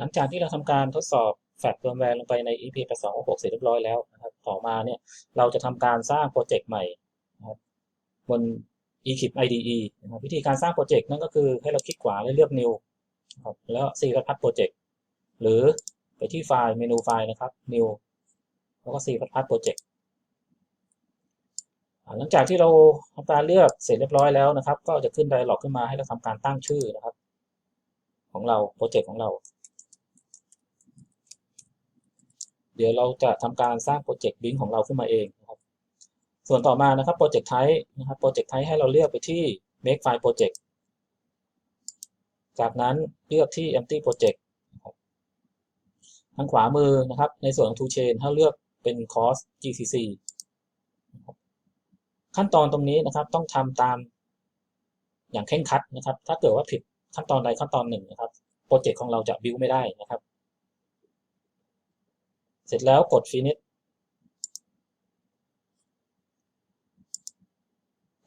หลังจากที่เราทำการทดสอบแฟลชเฟิร์มแวร์ลงไปใน EP 8266เสร็จเรียบร้อยแล้วนะครับ ต่อมาเนี่ยเราจะทำการสร้างโปรเจกต์ใหม่นะครับบน eKIP IDE นะครับวิธีการสร้างโปรเจกต์นั่นก็คือให้เราคลิกขวาแล้วเลือก New นะครับแล้ว C พัดโปรเจกต์หรือไปที่ไฟล์เมนูไฟล์นะครับ New แล้วก็ C พัดโปรเจกต์หลังจากที่เราทำการเลือกเสร็จเรียบร้อยแล้วนะครับ ก็จะขึ้นไดร์ล็อกขึ้นมาให้เราทำการตั้งชื่อนะครับ ของเราโปรเจกต์ของเรา เดี๋ยวเราจะทำการสร้างโปรเจกต์บิงของเราขึ้นมาเองนะครับ ส่วนต่อมานะครับโปรเจกต์ไทป์นะครับโปรเจกต์ไทป์ให้เราเลือกไปที่ make file project จากนั้นเลือกที่ empty project ทางขวามือนะครับ ในส่วนของ to chain ถ้าเลือกเป็น cost gcc ขั้นตอนตรงนี้นะครับต้องทำตามอย่างเคร่งครัดนะครับ ถ้าเกิดว่าผิดขั้นตอนใดขั้นตอนหนึ่งนะครับโปรเจกต์ของเราจะบิวไม่ได้นะครับ เสร็จแล้วกด finish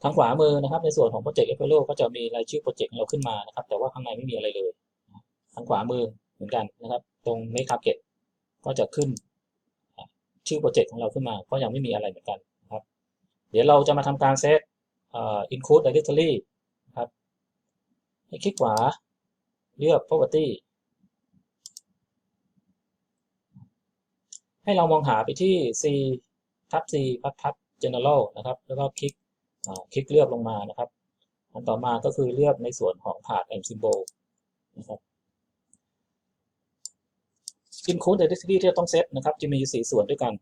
ทางขวามือนะครับในส่วนของโปรเจกต์ e x p l o r ก็จะมีรายชื่อโปรเจกต์ของเราขึ้นมานะครับ แต่ว่าข้างในไม่มีอะไรเลย ทางขวามือเหมือนกันนะครับ ตรง make target ก็จะขึ้นชื่อโปรเจกต์ของเราขึ้นมา ก็ยังไม่มีอะไรเหมือนกันนะครับ เดี๋ยวเราจะมาทำการเซต include directory ครับให้คลิกขวาเลือก property ให้เรามองหาไปที่ C ทับ C พัดพัด general นะครับ แล้วก็คลิกคลิกเลือกลงมานะครับ อันต่อมาก็คือเลือกในส่วนของ path and symbol นะครับ include directory ที่ต้องเซตนะครับ จะมีอยู่4ส่วนด้วยกัน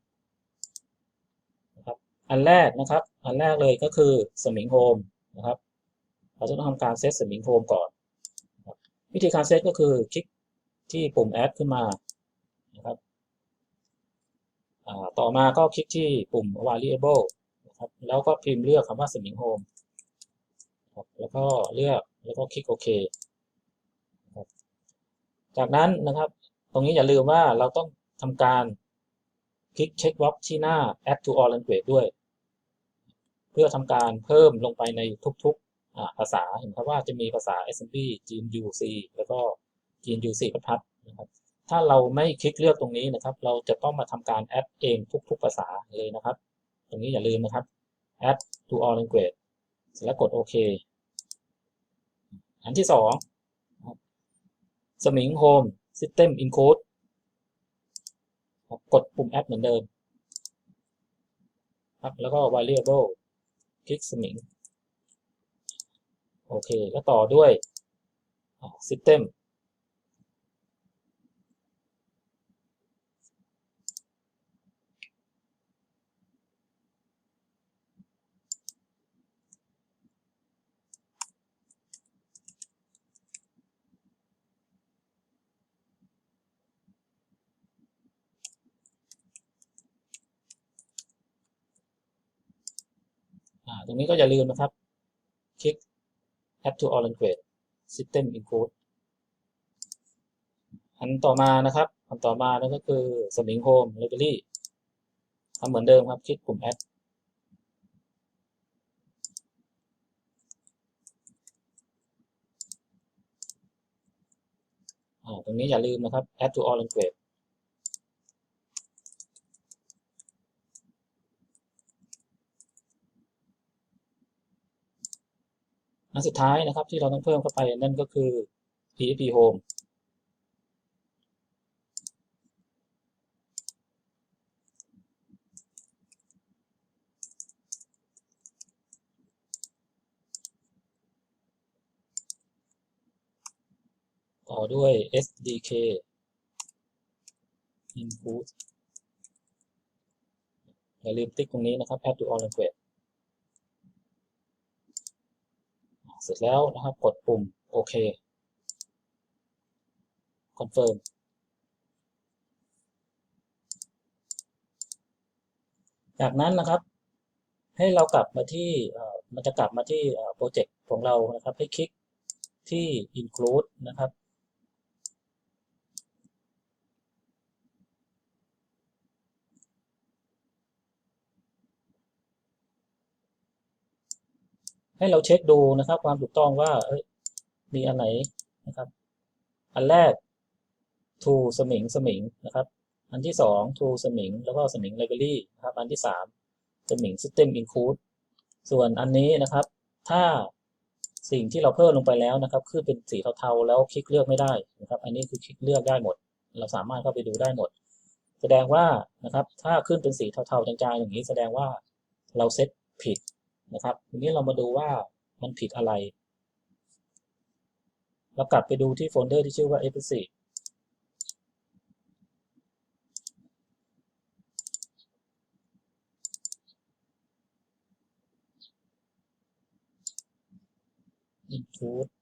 นะครับ อันแรกนะครับ อันแรกเลยก็คือสมิงโฮมนะครับ เราจะต้องทำการเซตสมิงโฮมก่อน วิธีการเซตก็คือคลิกที่ปุ่ม add ขึ้นมา ต่อมาก็คลิกที่ปุ่ม variable นะครับแล้วก็พิมพ์เลือกคำว่าสมิงโฮมแล้วก็เลือกแล้วก็คลิกโอเคจากนั้นนะครับ ตรงนี้อย่าลืมว่าเราต้องทำการคลิกเช็คบ็อกที่หน้า add to all language ด้วย เพื่อทำการเพิ่มลงไปในทุกๆภาษาเห็นครับว่าจะมีภาษา assembly GNU C แล้วก็ GNU C พัดนะครับ ถ้าเราไม่คลิกเลือกตรงนี้นะครับ เราจะต้องมาทำการแอดเองทุก ๆ ภาษาเลยนะครับ ตรงนี้อย่าลืมนะครับ add to all language เสร็จแล้วกดโอเค อันที่สองสมิง Home System Include กดปุ่ม add เหมือนเดิมครับแล้วก็ variable คลิกสมิง โอเค แล้วต่อด้วย System นี้ก็อย่าลืมนะครับ คลิก add to all language system include อันต่อมานะครับ อันต่อมานั่นก็คือสมิง home library ทำเหมือนเดิมครับ คลิกปุ่ม add ตรงนี้อย่าลืมนะครับ add to all language อันสุดท้ายนะครับที่เราต้องเพิ่มเข้าไปนั่นก็คือ PHP Home ต่อด้วย SDK input อย่าลืมติ๊กตรงนี้นะครับ add to all language เสร็จแล้วนะครับ กดปุ่มโอเคคอนเฟิร์มจากนั้นนะครับ ให้เรากลับมาที่มันจะกลับมาที่โปรเจกต์ของเรานะครับ ให้คลิกที่ include นะครับ ให้เราเช็คดูนะครับ ความถูกต้องว่ามีอันไหนนะครับ อันแรก to สมิงสมิงนะครับ อันที่สอง to สมิงแล้วก็สมิง library นะครับ อันที่สามสมิง system include ส่วนอันนี้นะครับ ถ้าสิ่งที่เราเพิ่มลงไปแล้วนะครับคือเป็นสีเทาๆแล้วคลิกเลือกไม่ได้นะครับ อันนี้คือคลิกเลือกได้หมด เราสามารถเข้าไปดูได้หมด แสดงว่านะครับ ถ้าขึ้นเป็นสีเทาๆจางๆอย่างนี้ แสดงว่าเราเซตผิด นะครับ ทีนี้เรามาดูว่ามันผิดอะไร เรากลับไปดูที่โฟลเดอร์ที่ชื่อว่า f 4 include เร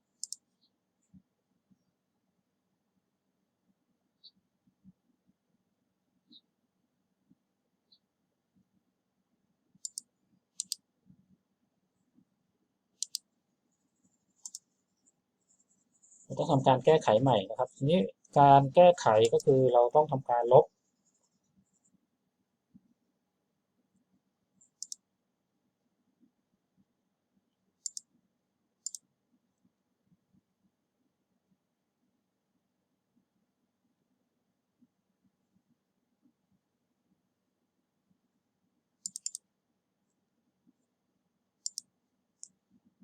ทำการแก้ไขใหม่นะครับ ทีนี้การแก้ไขก็คือเราต้องทำการลบ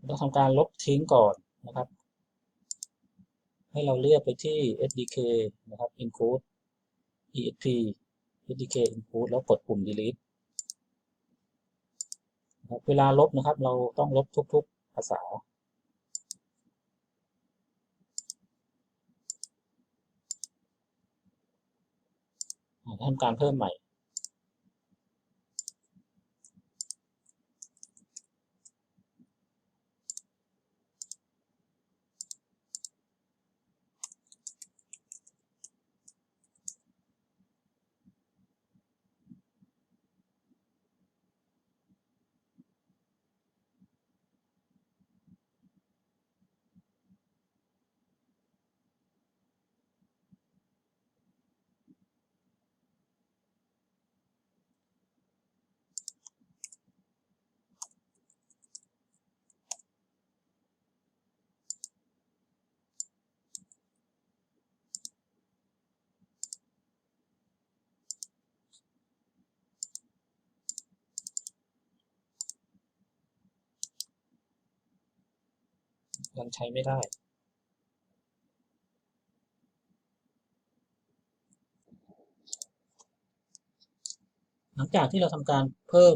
ต้องทำการลบทิ้งก่อนนะครับ ให้เราเลือกไปที่ SDK นะครับ include ESP SDK include แล้วกดปุ่ม delete นะครับเวลาลบนะครับ เราต้องลบทุกๆภาษา ทำการเพิ่มใหม่ ยังใช้ไม่ได้ หลังจากที่เราทำการเพิ่ม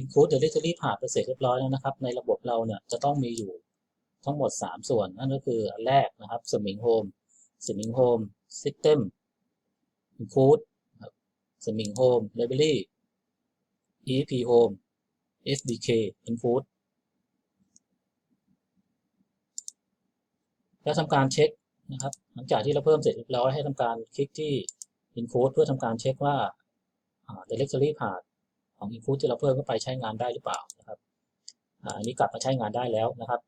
include directory path ไปเสร็จเรียบร้อยแล้วนะครับ ในระบบเราเนี่ยจะต้องมีอยู่ทั้งหมด 3 ส่วน นั่นก็คืออันแรกนะครับ Smiling Home Smiling Home System include Smiling Home Library ep home SDK include แล้วทำการเช็คนะครับ หลังจากที่เราเพิ่มเสร็จเรียบร้อยให้ทำการคลิกที่ include เพื่อทำการเช็คว่า directory path ของ include ที่เราเพิ่มเข้าไปใช้งานได้หรือเปล่านะครับอันนี้กลับมาใช้งานได้แล้วนะครับ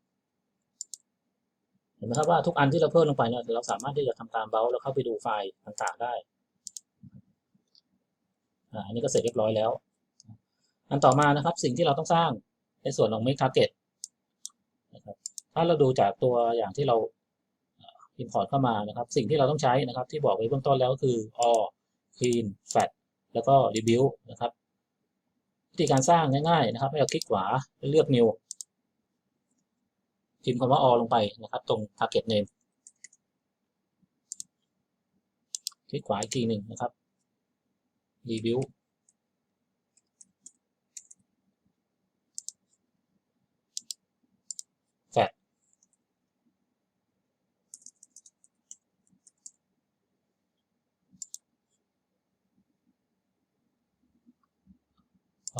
เห็นไหมครับว่าทุกอันที่เราเพิ่มลงไปเนี่ยเราสามารถที่จะทำการเบราว์แล้วเข้าไปดูไฟล์ต่างๆได้อันนี้ก็เสร็จเรียบร้อยแล้ว อันต่อมานะครับสิ่งที่เราต้องสร้างในส่วนของ make target นะครับถ้าเราดูจากตัวอย่างที่เรา import เข้ามานะครับ สิ่งที่เราต้องใช้นะครับ ที่บอกไว้เบื้องต้นแล้วก็คือ all clean fat แล้วก็ rebuild นะครับวิธีการสร้างง่ายๆนะครับ ให้เราคลิกขวาเลือก new พิมพ์คำว่า all ลงไปนะครับ ตรง target name คลิกขวาอีกทีหนึ่งนะครับ rebuild แฟต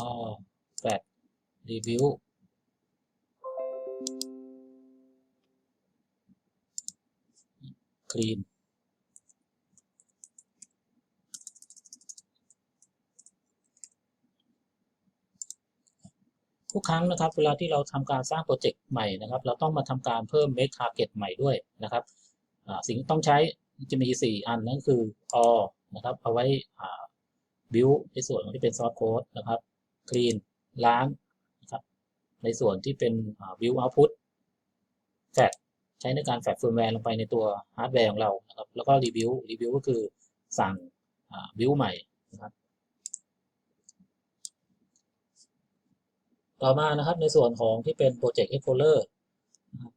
อ๋อแฟตรีวิวคลีนทุกครั้งนะครับเวลาที่เราทำการสร้างโปรเจกต์ใหม่นะครับ เราต้องมาทำการเพิ่ม make target ใหม่ด้วยนะครับสิ่งที่ต้องใช้จะมี 4 อันนั่นคือ all นะครับเอาไว้ build ในส่วนที่เป็น source code นะครับ clean ล้างนะครับในส่วนที่เป็น build output fat ใช้ในการแฟกเฟิร์มแวร์ลงไปในตัวฮาร์ดแวร์ของเรานะครับแล้วก็รีวิวรีวิวก็คือสั่งบิวใหม่นะครับต่อมานะครับในส่วนของที่เป็น Project Explorer นะครับ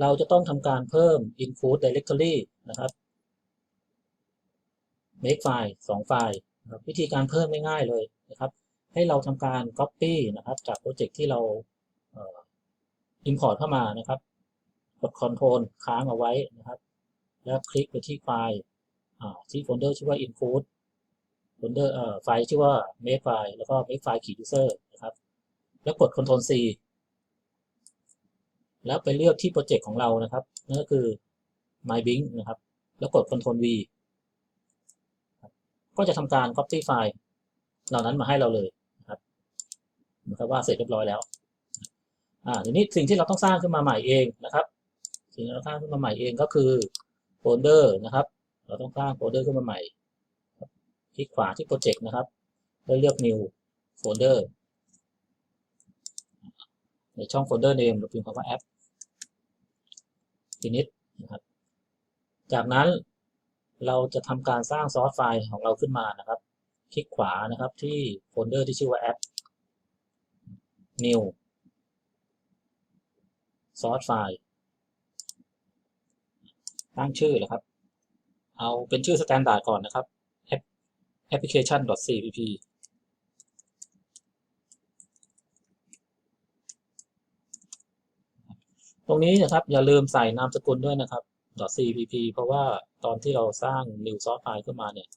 เราจะต้องทำการเพิ่ม include directory นะครับ make file สองไฟล์วิธีการเพิ่มไม่ง่ายเลยนะครับ ให้เราทำการ copy นะครับ จากโปรเจกต์ที่เราอ่อ import เข้ามานะครับ กด Ctrl ค้างเอาไว้นะครับ แล้วคลิกไปที่ไฟล์ที่โฟลเดอร์ชื่อว่า include โฟลเดอร์ไฟล์ชื่อว่า make file แล้วก็ make file key user นะครับ แล้วกด Ctrl C แล้วไปเลือกที่โปรเจกต์ของเรานะครับนั่นก็คือ my bing นะครับ แล้วกด Ctrl V ก็จะทำการ copy ไฟล์เหล่านั้นมาให้เราเลย นะครับว่าเสร็จเรียบร้อยแล้วอ่าทีนี้สิ่งที่เราต้องสร้างขึ้นมาใหม่เองนะครับ สิ่งที่เราสร้างขึ้นมาใหม่เองก็คือโฟลเดอร์นะครับ เราต้องสร้างโฟลเดอร์ขึ้นมาใหม่คลิกขวาที่โปรเจกต์นะครับแล้วเลือก new folder ในช่องโฟลเดอร์ name เราพิมพ์คำว่า app finish นะครับ จากนั้นเราจะทำการสร้างซอสไฟล์ของเราขึ้นมานะครับ คลิกขวานะครับที่โฟลเดอร์ที่ชื่อว่า app new ซอส ไฟล์ตั้งชื่อเลยครับ เอาเป็นชื่อสแตนดาร์ดก่อนนะครับ application.cpp ตรงนี้นะครับอย่าลืมใส่นามสกุลด้วยนะครับ .cpp เพราะว่าตอนที่เราสร้าง new source file ขึ้นมาเนี่ย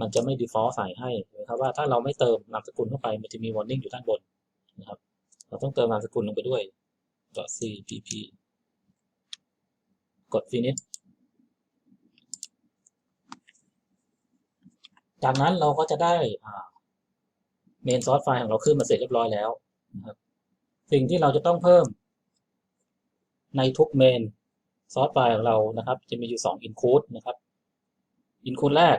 มันจะไม่ default ใส่ให้นะครับว่าถ้าเราไม่เติมนามสกุลเข้าไปมันจะมี warning อยู่ด้านบน นะครับ เราต้องเติมนามสกุลลงไปด้วย .cpp กด finish จากนั้นเราก็จะได้ main source file ของเราขึ้นมาเสร็จเรียบร้อยแล้วนะครับ สิ่งที่เราจะต้องเพิ่ม ในทุก main ซอสไฟล์ของเรานะครับ จะมีอยู่ 2 include นะครับ include แรก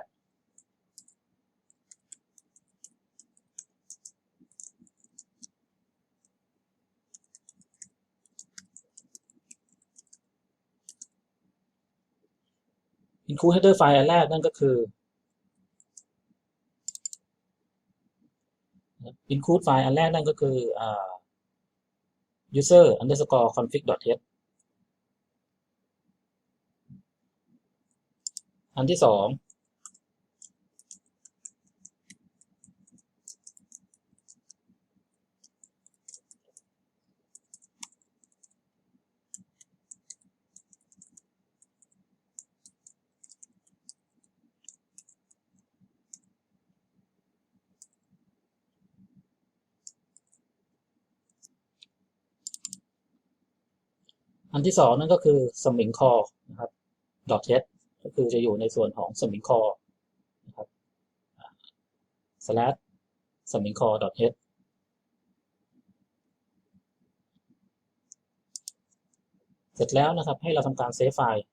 include header file อันแรกนั่นก็คือ include file อันแรกนั่นก็คือ user underscore config.h อันที่สอง อันที่สองนั่นก็คือสมิงคอนะครับ .h ก็คือจะอยู่ในส่วนของสมิงคอนะครับ slash สมิงคอ .h เสร็จแล้วนะครับให้เราทำการเซฟไฟล์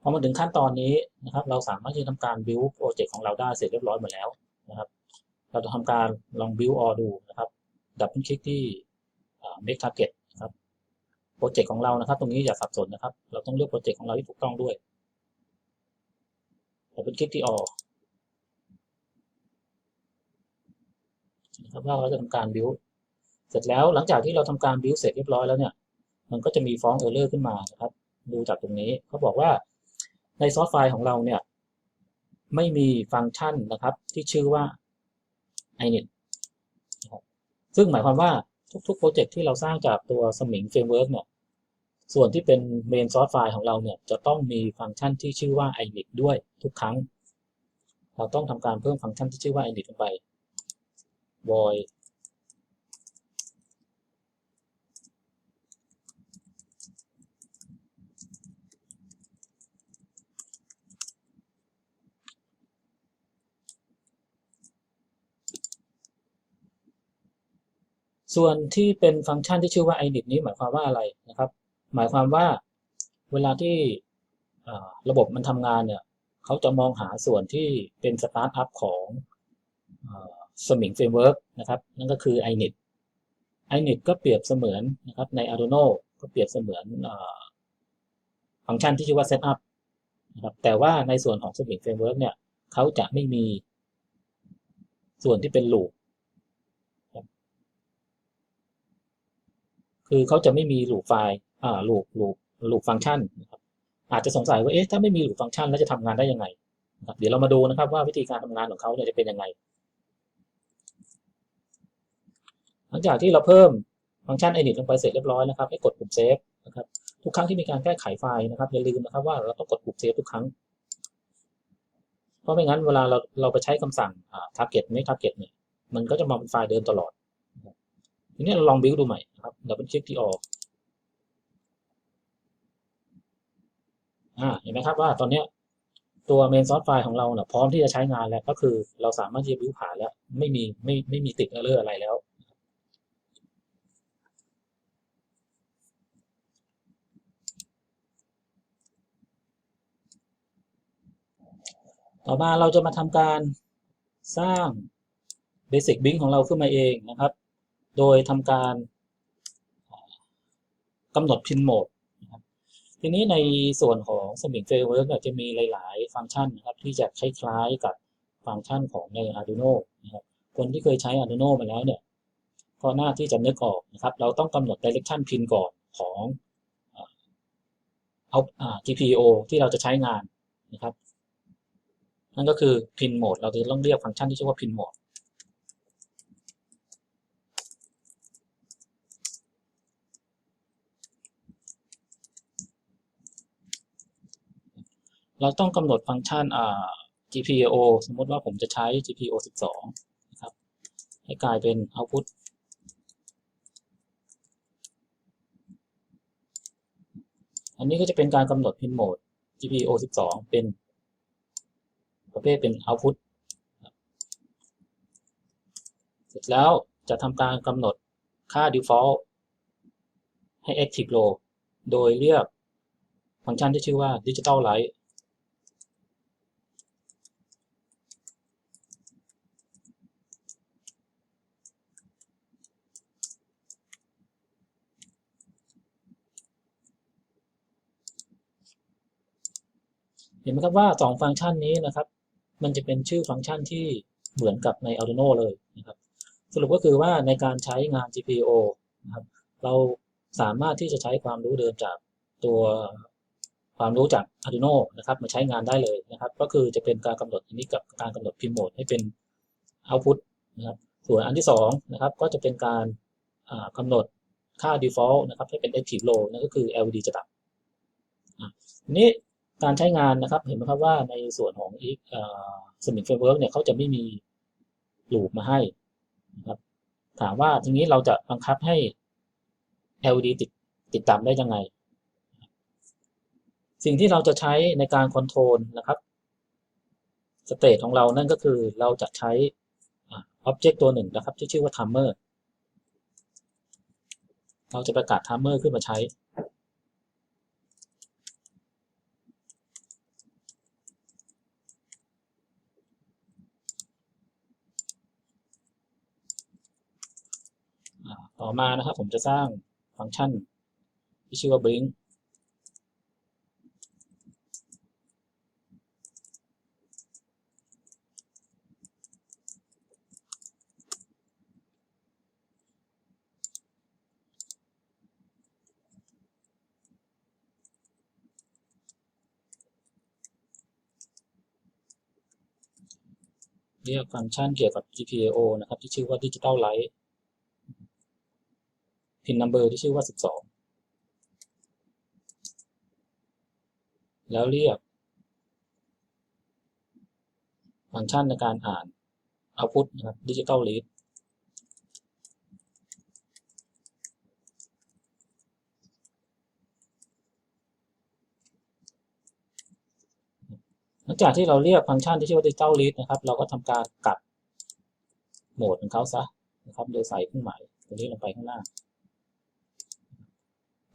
พอมาถึงขั้นตอนนี้นะครับ เราสามารถที่จะทำการ build โปรเจกต์ของเราได้เสร็จเรียบร้อยหมดแล้วนะครับ เราจะทำการลอง build all ดูนะครับดับเบิลคลิกที่ make target นะครับโปรเจกต์ของเรานะครับ ตรงนี้อย่าสับสนนะครับ เราต้องเลือกโปรเจกต์ของเราที่ถูกต้องด้วยดับเบิลคลิกที่ all นะครับว่าเราจะทำการ build เสร็จแล้วหลังจากที่เราทำการ build เสร็จเรียบร้อยแล้วเนี่ย มันก็จะมีฟ้อง error ขึ้นมานะครับ ดูจากตรงนี้เขาบอกว่าในซอสไฟล์ของเราเนี่ย ไม่มีฟังก์ชันนะครับ ที่ชื่อว่า init ซึ่งหมายความว่า ทุกๆโปรเจกต์ที่เราสร้างจากตัวสมิงเฟรมเวิร์กเนี่ยส่วนที่เป็นเมนซอสไฟล์ของเราเนี่ยจะต้องมีฟังก์ชันที่ชื่อว่า init ด้วยทุกครั้ง เราต้องทำการเพิ่มฟังก์ชันที่ชื่อว่า init ลงไป void ส่วนที่เป็นฟังก์ชันที่ชื่อว่า init นี้หมายความว่าอะไรนะครับ หมายความว่าเวลาที่ระบบมันทำงานเนี่ยเขาจะมองหาส่วนที่เป็นสตาร์ทอัพของสมิงเฟรมเวิร์กนะครับนั่นก็คือ init init ก็เปรียบเสมือนนะครับใน Arduino ก็เปรียบเสมือนฟังก์ชันที่ชื่อว่า setup นะครับแต่ว่าในส่วนของ Spring Framework เนี่ยเขาจะไม่มีส่วนที่เป็น loop คือเขาจะไม่มี loop ไฟล์อ่า loop loop loop ฟังก์ชันนะครับอาจจะสงสัยว่าเอ๊ะถ้าไม่มี loop ฟังก์ชันแล้วจะทำงานได้ยังไงนะครับเดี๋ยวเรามาดูนะครับว่าวิธีการทำงานของเขาเนี่ยจะเป็นยังไง หลังจากที่เราเพิ่มฟังก์ชัน init ลงไปเสร็จเรียบร้อยนะครับให้กดปุ่ม save นะครับทุกครั้งที่มีการแก้ไขไฟล์นะครับอย่าลืมนะครับว่าเราต้องกดปุ่ม save ทุกครั้งเพราะไม่งั้นเวลาเราเราไปใช้คำสั่ง target ไม่ target เนี่ยมันก็จะมาเป็นไฟล์เดิมตลอด ทีนี้เราลอง build ดูใหม่นะครับดับเบิลคลิกที่ all อ่าเห็นไหมครับว่าตอนเนี้ยตัว main source file ของเราเนี่ยพร้อมที่จะใช้งานแล้วก็คือเราสามารถที่จะ build ผ่านแล้ว ไม่มีไม่ไม่มีติดเรื่ออะไรแล้วต่อมาเราจะมาทำการสร้าง Basic b i n ของเราขึ้นมาเองนะครับ โดยทำการกำหนดพินโหมดนะครับทีนี้ในส่วนของ Spring Framework จะมีหลาย ๆ ฟังก์ชันนะครับที่จะคล้าย ๆ กับฟังก์ชันของใน Arduino นะครับคนที่เคยใช้ Arduino มาแล้วเนี่ยก็น่าที่จะนึกออกนะครับ เราต้องกำหนด Direction Pin ก่อนของเอา GPIO ที่เราจะใช้งานนะครับ นั่นก็คือ Pin Mode เราจะต้องเรียกฟังก์ชันที่ชื่อว่า Pin Mode เราต้องกำหนดฟังก์ชัน GPIO สมมติว่าผมจะใช้ GPIO 12 นะครับ ให้กลายเป็น output อันนี้ก็จะเป็นการกำหนด pin mode GPIO 12 เป็นประเภทเป็น output เสร็จแล้วจะทำการกำหนดค่า default ให้ active low โดยเรียกฟังก์ชันที่ชื่อว่า digital light เห็นไหมครับว่าสองฟังก์ชันนี้นะครับ มันจะเป็นชื่อฟังก์ชันที่เหมือนกับใน Arduino เลยนะครับ สรุปก็คือว่าในการใช้งาน GPIO นะครับ เราสามารถที่จะใช้ความรู้เดิมจากตัวความรู้จาก Arduino นะครับมาใช้งานได้เลยนะครับ ก็คือจะเป็นการกำหนดอันนี้กับการกำหนด pin mode ให้เป็น output นะครับ ส่วนอันที่สองนะครับก็จะเป็นการกำหนดค่า default นะครับให้เป็น active low นั่นก็คือ LED จะดับนี้ การใช้งานนะครับเห็นไหมครับว่าในส่วนของอีกสมิธเฟรมเวิร์กเนี่ยเขาจะไม่มีลูปมาให้นะครับถามว่าทีนี้เราจะบังคับให้ LED ติดติดตามได้ยังไง สิ่งที่เราจะใช้ในการคอนโทรลนะครับสเตทของเรานั่นก็คือเราจะใช้อ็อบเจกต์ตัวหนึ่งนะครับที่ชื่อว่า timer เราจะประกาศ timer ขึ้นมาใช้ ต่อมานะครับผมจะสร้างฟังก์ชันที่ชื่อว่า bring เรียกฟังก์ชันเกี่ยวกับ GPIO นะครับ ที่ชื่อว่า Digital Light พินนัมเบอร์ที่ชื่อว่า 12 แล้วเรียก ฟังก์ชันในการอ่าน output นะครับ digital read หลังจากที่เราเรียกฟังก์ชันที่ชื่อว่า digital read นะครับ เราก็ทำการกลับโหมดของเขาซะนะครับ โดยใส่เครื่องหมายตัวนี้ลงไปข้างหน้า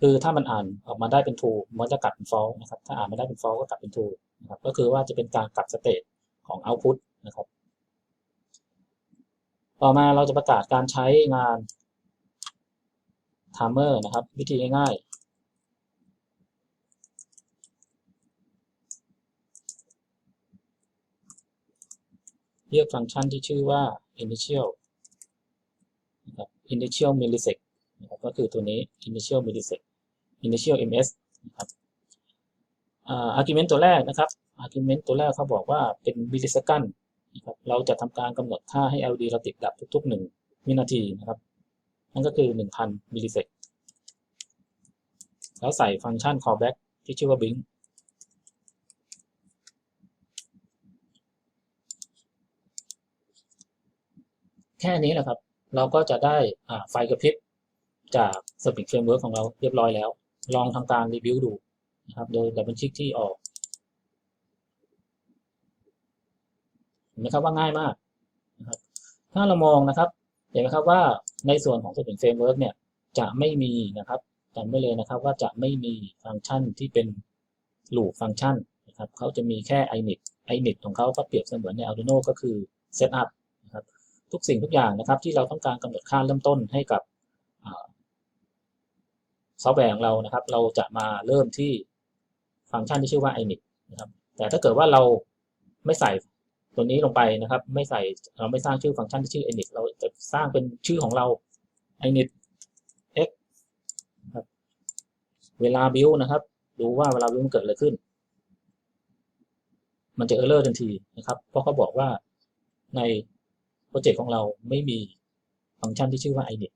คือถ้ามันอ่านออกมาได้เป็น true มันจะกลับเป็น false นะครับ ถ้าอ่านไม่ได้เป็น false ก็กลับเป็น true นะครับ ก็คือว่าจะเป็นการกลับสเตตของ output นะครับ ต่อมาเราจะประกาศการใช้งาน timer นะครับ วิธีง่ายๆ เรียกฟังก์ชันที่ชื่อว่า initial นะครับ initial millisec นะครับก็คือตัวนี้ initial millisec initial ms นะครับอ่า argument ตัวแรกนะครับ argument ตัวแรกเขาบอกว่าเป็น millisecond นะครับเราจะทำการกำหนดค่าให้ LED เราติดดับทุกๆ 1 วินาทีนะครับ นั่นก็คือ 1,000 มิลลิเซกแล้วใส่ฟังก์ชัน callback ที่ชื่อว่า blink แค่นี้แหละครับ เราก็จะได้ไฟกระพริบจาก Spring Framework ของเราเรียบร้อยแล้ว ลองทำการรีวิวดูนะครับ โดยดับเบิลคลิกที่ออกเห็นไหมครับว่าง่ายมากนะครับถ้าเรามองนะครับ เห็นไหมครับว่าในส่วนของ Spring Framework เนี่ยจะไม่มีนะครับจำไว้เลยนะครับว่าจะไม่มีฟังก์ชันที่เป็น loop ฟังก์ชันนะครับเขาจะมีแค่ init init ของเขาก็เปรียบเสมือนใน Arduino ก็คือ setup นะครับทุกสิ่งทุกอย่างนะครับที่เราต้องการกำหนดค่าเริ่มต้นให้กับ ซอฟต์แวร์ของเรานะครับ เราจะมาเริ่มที่ฟังก์ชันที่ชื่อว่า init นะครับ แต่ถ้าเกิดว่าเราไม่ใส่ตัวนี้ลงไปนะครับ ไม่ใส่เราไม่สร้างชื่อฟังก์ชันที่ชื่อ init เราจะสร้างเป็นชื่อของเรา init x ครับเวลา build นะครับ ดูว่าเวลา build มันเกิดอะไรขึ้น มันจะ error ทันทีนะครับ เพราะเขาบอกว่าในโปรเจกต์ของเราไม่มีฟังก์ชันที่ชื่อว่า init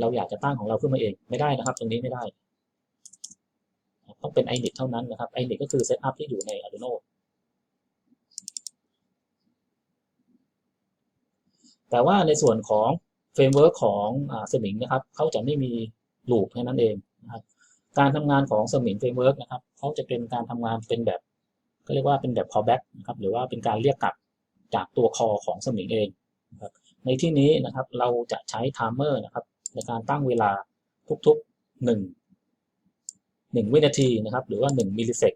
เราอยากจะตั้งของเราขึ้นมาเองไม่ได้นะครับ ตรงนี้ไม่ได้ ต้องเป็น init เท่านั้นนะครับ init ก็คือ setup ที่อยู่ใน Arduino แต่ว่าในส่วนของเฟรมเวิร์กของสมิงนะครับเขาจะไม่มีลูปแค่นั้นเองนะครับการทำงานของสมิงเฟรมเวิร์กนะครับเขาจะเป็นการทำงานเป็นแบบก็เรียกว่าเป็นแบบ callback นะครับหรือว่าเป็นการเรียกกลับจากตัว call ของสมิงเองนะครับในที่นี้นะครับเราจะใช้ timer นะครับ ในการตั้งเวลาทุกๆ 1 1 วินาทีนะครับ หรือว่า 1 มิลลิเซก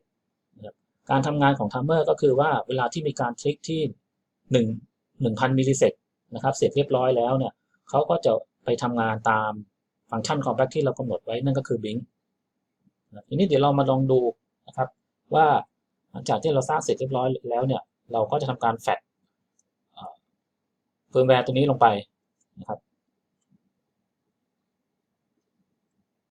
นะครับการทำงานของ timer ก็คือว่าเวลาที่มีการคลิกที่ 1 1,000 มิลลิเซกนะครับ เสร็จเรียบร้อยแล้วเนี่ยเขาก็จะไปทำงานตามฟังก์ชัน callback ที่เรากำหนดไว้นั่นก็คือ blink ทีนี้เดี๋ยวเรามาลองดูนะครับว่าหลังจากที่เราสร้างเสร็จเรียบร้อยแล้วเนี่ยเราก็จะทำการแฟดเฟิร์มแวร์ตัวนี้ลงไปนะครับ